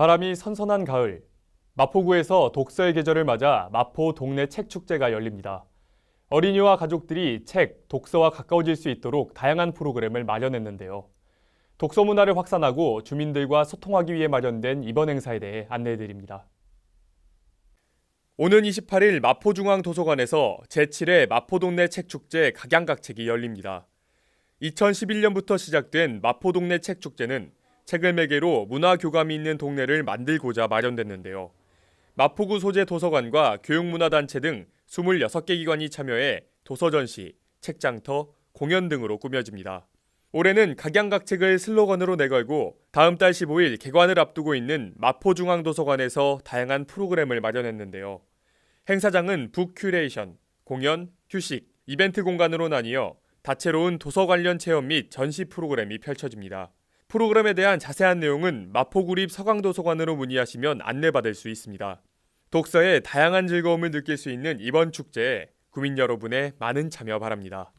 바람이 선선한 가을. 마포구에서 독서의 계절을 맞아 마포 동네 책 축제가 열립니다. 어린이와 가족들이 책, 독서와 가까워질 수 있도록 다양한 프로그램을 마련했는데요. 독서 문화를 확산하고 주민들과 소통하기 위해 마련된 이번 행사에 대해 안내해 드립니다. 오는 28일 마포중앙도서관에서 제7회 마포동네 책축제 각양각책이 열립니다. 2011년부터 시작된 마포동네 책축제는 책을 매개로 문화 교감이 있는 동네를 만들고자 마련됐는데요. 마포구 소재 도서관과 교육문화단체 등 26개 기관이 참여해 도서 전시, 책장터, 공연 등으로 꾸며집니다. 올해는 각양각책을 슬로건으로 내걸고 다음 달 15일 개관을 앞두고 있는 마포중앙도서관에서 다양한 프로그램을 마련했는데요. 행사장은 북 큐레이션, 공연, 휴식, 이벤트 공간으로 나뉘어 다채로운 도서 관련 체험 및 전시 프로그램이 펼쳐집니다. 프로그램에 대한 자세한 내용은 마포구립 서강도서관으로 문의하시면 안내받을 수 있습니다. 독서의 다양한 즐거움을 느낄 수 있는 이번 축제에 구민 여러분의 많은 참여 바랍니다.